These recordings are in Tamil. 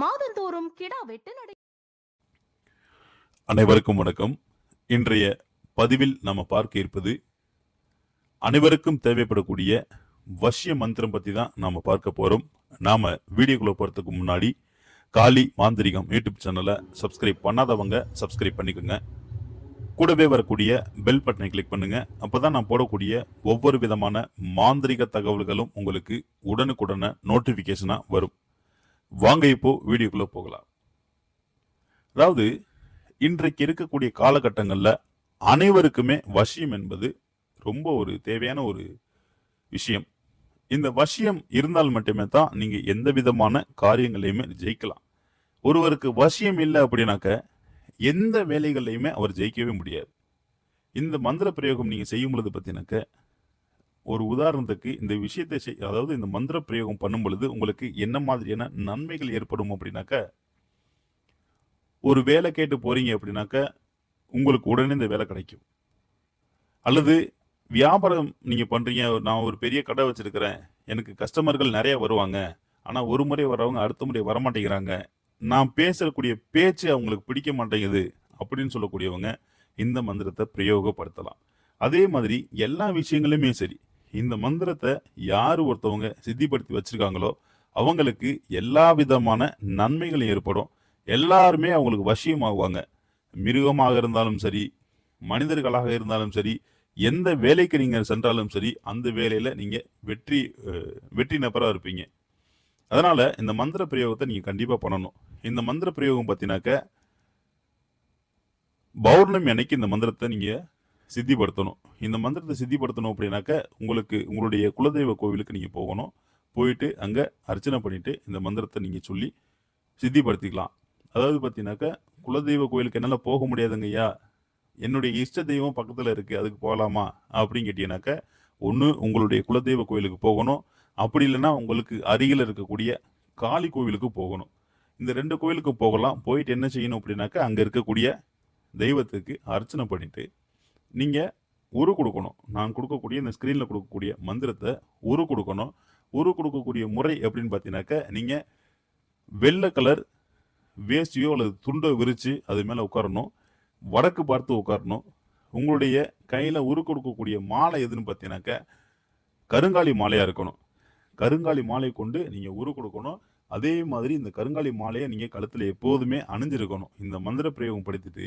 மாதந்தோறும் கிடா வெட்டு நடை அனைவருக்கும் வணக்கம். இன்றைய பதிவில் நாம் பார்க்க இருப்பது அனைவருக்கும் தேவைப்படக்கூடிய வசிய மந்திரம் பற்றி தான் நாம் பார்க்க போகிறோம் நாம் வீடியோக்குள்ள போகிறதுக்கு முன்னாடி காளி மாந்திரிகம் யூடியூப் சேனலை சப்ஸ்கிரைப் பண்ணாதவங்க சப்ஸ்கிரைப் பண்ணிக்கோங்க. கூடவே வரக்கூடிய பெல் பட்டனை கிளிக் அப்போ தான் நான் போடக்கூடிய ஒவ்வொரு விதமான மாந்திரிக தகவல்களும் உங்களுக்கு உடனுக்குடனே நோட்டிஃபிகேஷனாக வரும். வாங்க இப்போ வீடியோக்குள்ள போகலாம். அதாவது இன்றைக்கு இருக்கக்கூடிய காலகட்டங்களில் அனைவருக்குமே வசியம் என்பது ரொம்ப ஒரு தேவையான ஒரு விஷயம். இந்த வசியம் இருந்தால் மட்டுமே தான் நீங்கள் எந்த விதமான காரியங்களையுமே ஜெயிக்கலாம். ஒருவருக்கு வசியம் இல்லை அப்படின்னாக்க எந்த வேலைகள்லையுமே அவர் ஜெயிக்கவே முடியாது. இந்த மந்திர பிரயோகம் நீங்கள் செய்யும் பொழுது பார்த்தீங்கன்னாக்க ஒரு உதாரணத்துக்கு இந்த விஷயத்தை செய் அதாவது இந்த மந்திர பிரயோகம் பண்ணும் பொழுது உங்களுக்கு என்ன மாதிரியான நன்மைகள் ஏற்படும் அப்படின்னாக்க ஒரு வேலை கேட்டு போறீங்க அப்படின்னாக்க உங்களுக்கு உடனே இந்த வேலை கிடைக்கும். அல்லது வியாபாரம் நீங்கள் பண்ணுறீங்க நான் ஒரு பெரிய கடை வச்சுருக்கிறேன் எனக்கு கஸ்டமர்கள் நிறையா வருவாங்க ஆனால் ஒரு முறை வர்றவங்க அடுத்த முறை வரமாட்டேங்கிறாங்க நான் பேசக்கூடிய பேச்சு அவங்களுக்கு பிடிக்க மாட்டேங்குது அப்படின்னு சொல்லக்கூடியவங்க இந்த மந்திரத்தை பிரயோகப்படுத்தலாம். அதே மாதிரி எல்லா விஷயங்களுமே சரி இந்த மந்திரத்தை யார் ஒருத்தவங்க சித்திப்படுத்தி வச்சுருக்காங்களோ அவங்களுக்கு எல்லா விதமான நன்மைகளும் ஏற்படும். எல்லாருமே அவங்களுக்கு வசியமாகுவாங்க. மிருகமாக இருந்தாலும் சரி மனிதர்களாக இருந்தாலும் சரி எந்த வேலைக்கு நீங்கள் சென்றாலும் சரி அந்த வேலையில் நீங்கள் வெற்றி வெற்றி நபராக இருப்பீங்க. அதனால் இந்த மந்திர பிரயோகத்தை நீங்கள் கண்டிப்பாக பண்ணணும். இந்த மந்திர பிரயோகம் பார்த்தீங்கன்னாக்க பௌர்ணமி அன்னைக்கு இந்த மந்திரத்தை நீங்கள் சித்திப்படுத்தணும். இந்த மந்திரத்தை சித்திப்படுத்தணும் அப்படின்னாக்க உங்களுக்கு உங்களுடைய குலதெய்வ கோவிலுக்கு நீங்கள் போகணும். போயிட்டு அங்கே அர்ச்சனை பண்ணிவிட்டு இந்த மந்திரத்தை நீங்கள் சொல்லி சித்திப்படுத்திக்கலாம். அதாவது பார்த்தீங்கன்னாக்க குலதெய்வ கோயிலுக்கு என்னால் போக முடியாதுங்க ஐயா. என்னுடைய இஷ்ட தெய்வம் பக்கத்தில் இருக்குது அதுக்கு போகலாமா அப்படின்னு கேட்டீங்கன்னாக்க ஒன்று உங்களுடைய குலதெய்வ கோயிலுக்கு போகணும். அப்படி இல்லைன்னா உங்களுக்கு அருகில் இருக்கக்கூடிய காளி கோவிலுக்கு போகணும். இந்த ரெண்டு கோயிலுக்கு போகலாம். போயிட்டு என்ன செய்யணும் அப்படின்னாக்கா அங்கே இருக்கக்கூடிய தெய்வத்துக்கு அர்ச்சனை பண்ணிவிட்டு நீங்கள் உரு கொடுக்கணும். நான் கொடுக்கக்கூடிய இந்த ஸ்க்ரீனில் கொடுக்கக்கூடிய மந்திரத்தை உரு கொடுக்கணும். உரு கொடுக்கக்கூடிய முறை எப்படின்னு பார்த்தீங்கன்னாக்க நீங்கள் வெள்ளை கலர் வேஷ்டியோ அல்லது துண்டோ விரித்து அது மேலே உட்காரணும். வடக்கு பார்த்து உட்காரணும். உங்களுடைய கையில் உரு கொடுக்கக்கூடிய மாலை எதுன்னு பார்த்தீங்கன்னாக்க கருங்காலி மாலையாக இருக்கணும். கருங்காலி மாலை கொண்டு நீங்கள் உரு கொடுக்கணும். அதே மாதிரி இந்த கருங்காலி மாலையை நீங்கள் கழுத்தில் எப்போதுமே அணிஞ்சிருக்கணும். இந்த மந்திர பிரயோகம் படுத்திட்டு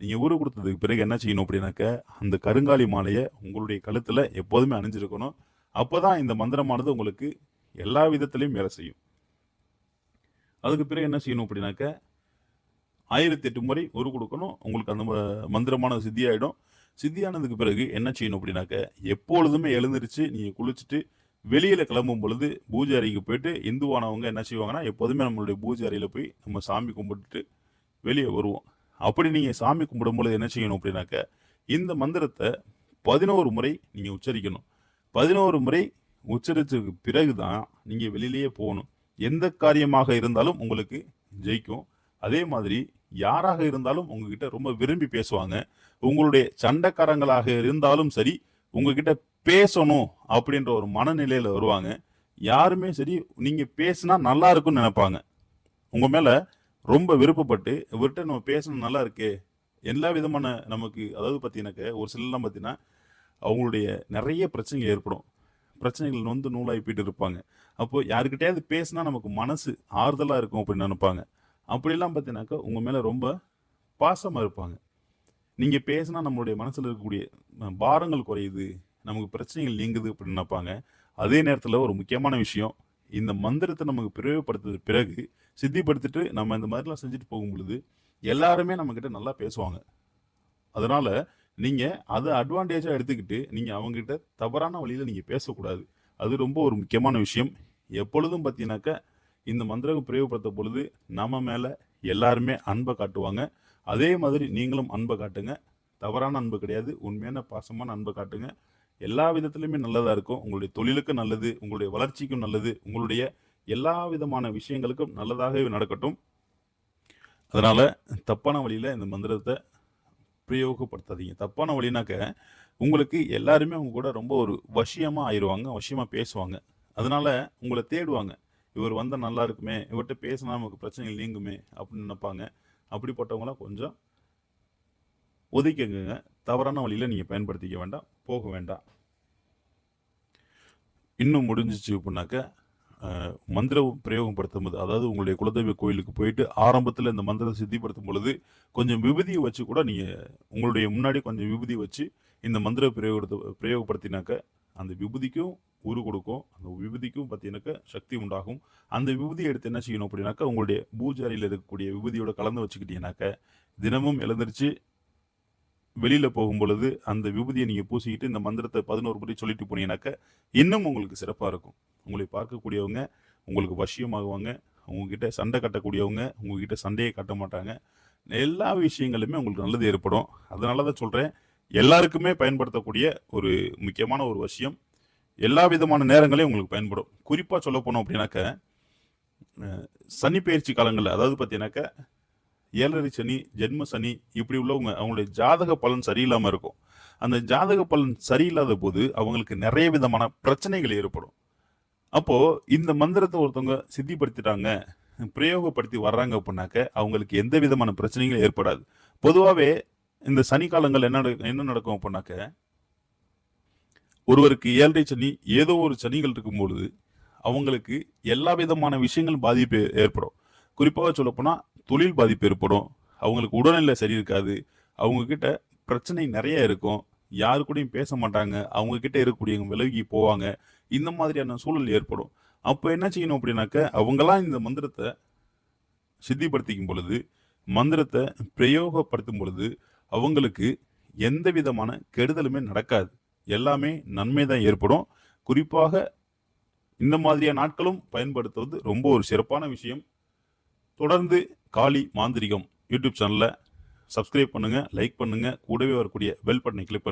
நீங்கள் உரு கொடுத்ததுக்கு பிறகு என்ன செய்யணும் அப்படின்னாக்க அந்த கருங்காலி மாலையை உங்களுடைய கழுத்தில் எப்போதுமே அணிஞ்சிருக்கணும். அப்போ தான் இந்த மந்திரமானது உங்களுக்கு எல்லா விதத்துலேயும் வேலை செய்யும். அதுக்கு பிறகு என்ன செய்யணும் அப்படின்னாக்க ஆயிரத்தி எட்டு முறை ஒரு கொடுக்கணும். உங்களுக்கு அந்த ம- மந்திரமானது சித்தியாயிடும். சித்தியானதுக்கு பிறகு என்ன செய்யணும் அப்படின்னாக்க எப்பொழுதுமே எழுந்திரிச்சு நீங்கள் குளிச்சுட்டு வெளியில் கிளம்பும் பொழுது பூஜை அறைக்கு போயிட்டு இந்துவானவங்க என்ன செய்வாங்கன்னா எப்போதுமே நம்மளுடைய பூஜை அறையில் போய் நம்ம சாமி கும்பிட்டுட்டு வெளியே வருவோம். அப்படி நீங்கள் சாமி கும்பிடும் பொழுது என்ன செய்யணும் அப்படின்னாக்க இந்த மந்திரத்தை பதினோரு முறை நீங்கள் உச்சரிக்கணும். பதினோரு முறை உச்சரிச்சதுக்கு பிறகு தான் நீங்கள் வெளியிலேயே போகணும். எந்த காரியமாக இருந்தாலும் உங்களுக்கு ஜெயிக்கும். அதே மாதிரி யாராக இருந்தாலும் உங்ககிட்ட ரொம்ப விரும்பி பேசுவாங்க. உங்களுடைய சண்டைக்காரங்களாக இருந்தாலும் சரி உங்ககிட்ட பேசணும் அப்படின்ற ஒரு மனநிலையில் வருவாங்க. யாருமே சரி நீங்கள் பேசினா நல்லா இருக்கும்னு நினைப்பாங்க. உங்கள் மேலே ரொம்ப விருப்பப்பட்டு இவர்கிட்ட நம்ம பேசணும் நல்லா இருக்கே. எல்லா விதமான நமக்கு அதாவது பார்த்தீங்கன்னாக்க ஒரு சிலர்லாம் பார்த்தீங்கன்னா அவங்களுடைய நிறைய பிரச்சனைகள் ஏற்படும். பிரச்சனைகள் நொந்து நூலாகி போயிட்டு இருப்பாங்க. அப்போது யாருக்கிட்டையாவது பேசினா நமக்கு மனசு ஆறுதலாக இருக்கும் அப்படின்னு நினைப்பாங்க. அப்படிலாம் பார்த்தீங்கன்னாக்கா உங்கள் மேலே ரொம்ப பாசமாக இருப்பாங்க. நீங்கள் பேசினா நம்மளுடைய மனசில் இருக்கக்கூடிய பாரங்கள் குறையுது நமக்கு பிரச்சனைகள் நீங்குது அப்படின்னு நினைப்பாங்க. அதே நேரத்தில் ஒரு முக்கியமான விஷயம் இந்த மந்திரத்தை நமக்கு பிரயோகப்படுத்துறது பிறகு சித்திப்படுத்திட்டு நம்ம இந்த மாதிரிலாம் செஞ்சுட்டு போகும் பொழுது எல்லாருமே நம்மக்கிட்ட நல்லா பேசுவாங்க. அதனால் நீங்கள் அதை அட்வான்டேஜாக எடுத்துக்கிட்டு நீங்கள் அவங்ககிட்ட தவறான வழியில் நீங்கள் பேசக்கூடாது. அது ரொம்ப ஒரு முக்கியமான விஷயம். எப்பொழுதும் பார்த்தீங்கன்னாக்க இந்த மந்திரம் பிரயோகப்படுத்த பொழுது நம்ம மேலே எல்லாருமே அன்பை காட்டுவாங்க. அதே மாதிரி நீங்களும் அன்பை காட்டுங்க. தவறான அன்பு கிடையாது. உண்மையான பாசமான அன்பை காட்டுங்க. எல்லா விதத்துலையுமே நல்லதாக இருக்கும். உங்களுடைய தொழிலுக்கும் நல்லது உங்களுடைய வளர்ச்சிக்கும் நல்லது உங்களுடைய எல்லா விதமான விஷயங்களுக்கும் நல்லதாகவே நடக்கட்டும். அதனால் தப்பான வழியில் இந்த மந்திரத்தை பிரயோகப்படுத்தாதீங்க. தப்பான வழினாக்க உங்களுக்கு எல்லாருமே அவங்க கூட ரொம்ப ஒரு வசியமாக ஆயிடுவாங்க வசியமாக பேசுவாங்க. அதனால் உங்களை தேடுவாங்க. இவர் வந்தால் நல்லா இருக்குமே இவர்கிட்ட பேசினா நமக்கு பிரச்சனைகள் நீங்குமே அப்படின்னு நினைப்பாங்க. அப்படிப்பட்டவங்களாம் கொஞ்சம் ஒதுக்கிங்க தவறான வழியில் நீங்கள் பயன்படுத்திக்க வேண்டாம். போக வேண்டாம். இன்னும் முடிஞ்சிச்சு அப்படின்னாக்க மந்திர மந்திரம் பிரயோகப்படுத்தும் போது அதாவது உங்களுடைய குலதெய்வ கோயிலுக்கு போயிட்டு ஆரம்பத்தில் இந்த மந்திரம் சித்திப்படுத்தும் பொழுது கொஞ்சம் விபூதியை வச்சு கூட நீங்கள் உங்களுடைய முன்னாடி கொஞ்சம் விபூதி வச்சு இந்த மந்திர பிரயோகத்தை பிரயோகப்படுத்தினாக்க அந்த விபூதிக்கும் உரு கொடுக்கும். அந்த விபூதிக்கும் பார்த்தீங்கன்னாக்க சக்தி உண்டாகும். அந்த விபூதியை எடுத்து என்ன செய்யணும் அப்படின்னாக்கா உங்களுடைய பூஜாரியில் இருக்கக்கூடிய விபூதியோட கலந்து வச்சுக்கிட்டீங்கன்னாக்க தினமும் எழுந்திருச்சு வெளியில் போகும் பொழுது அந்த விபூதியை நீங்கள் பூசிக்கிட்டு இந்த மந்திரத்தை பதினோரு முறை சொல்லிட்டு போனீங்கன்னாக்க இன்னும் உங்களுக்கு சிறப்பாக இருக்கும். உங்களை பார்க்கக்கூடியவங்க உங்களுக்கு வசியமாகுவாங்க உங்ககிட்ட சண்டை கட்டக்கூடியவங்க உங்ககிட்ட சண்டையை கட்ட மாட்டாங்க. எல்லா விஷயங்களுமே உங்களுக்கு நல்லது ஏற்படும். அதனால தான் சொல்கிறேன் எல்லாருக்குமே பயன்படுத்தக்கூடிய ஒரு முக்கியமான ஒரு விஷயம் எல்லா விதமான நேரங்களையும் உங்களுக்கு பயன்படும். குறிப்பாக சொல்ல போனோம் அப்படின்னாக்க சனி பயிற்சி காலங்களில் அதாவது பார்த்தீங்கன்னாக்க ஏழரை சனி ஜென்ம சனி இப்படி உள்ளவங்க அவங்களுடைய ஜாதக பலன் சரியில்லாமல் இருக்கும். அந்த ஜாதக பலன் சரியில்லாத போது அவங்களுக்கு நிறைய விதமான பிரச்சனைகள் ஏற்படும். அப்போது இந்த மந்திரத்தை ஒருத்தவங்க சித்திப்படுத்திட்டாங்க பிரயோகப்படுத்தி வர்றாங்க அப்படின்னாக்க அவங்களுக்கு எந்த விதமான பிரச்சனைகளும் ஏற்படாது. பொதுவாகவே இந்த சனி காலங்கள் என்ன என்ன நடக்கும் அப்படின்னாக்க ஒருவருக்கு ஏழரை சனி ஏதோ ஒரு சனிகள் இருக்கும் பொழுது அவங்களுக்கு எல்லா விதமான விஷயங்களும் பாதிப்பு ஏற்படும். குறிப்பாக சொல்லப்போனால் தொழில் பாதிப்பு ஏற்படும். அவங்களுக்கு உடல்நிலை சரி இருக்காது. அவங்கக்கிட்ட பிரச்சனை நிறைய இருக்கும். யாரு கூடயும் பேச மாட்டாங்க. அவங்க கிட்ட இருக்கக்கூடியவங்க விலகி போவாங்க. இந்த மாதிரியான சூழல் ஏற்படும். அப்போ என்ன செய்யணும் அப்படின்னாக்க அவங்களாம் இந்த மந்திரத்தை சித்திப்படுத்திக்கும் பொழுது மந்திரத்தை பிரயோகப்படுத்தும் பொழுது அவங்களுக்கு எந்த விதமான கெடுதலுமே நடக்காது. எல்லாமே நன்மை தான் ஏற்படும். குறிப்பாக இந்த மாதிரியான நாட்களும் பயன்படுத்துவது ரொம்ப ஒரு சிறப்பான விஷயம். தொடர்ந்து காளி மாந்திரிகம் யூடியூப் சேனலை சப்ஸ்கிரைப் பண்ணுங்கள் லைக் பண்ணுங்கள் கூடவே வரக்கூடிய பெல் பட்டனை கிளிக்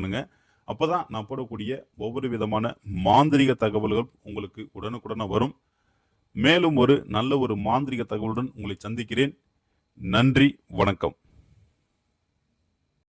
அப்போ தான் நான் போடக்கூடிய ஒவ்வொரு விதமான மாந்திரிக தகவல்கள் உங்களுக்கு உடனுக்குடனே வரும். மேலும் ஒரு நல்ல ஒரு மாந்திரிக தகவலுடன் உங்களை சந்திக்கிறேன். நன்றி வணக்கம்.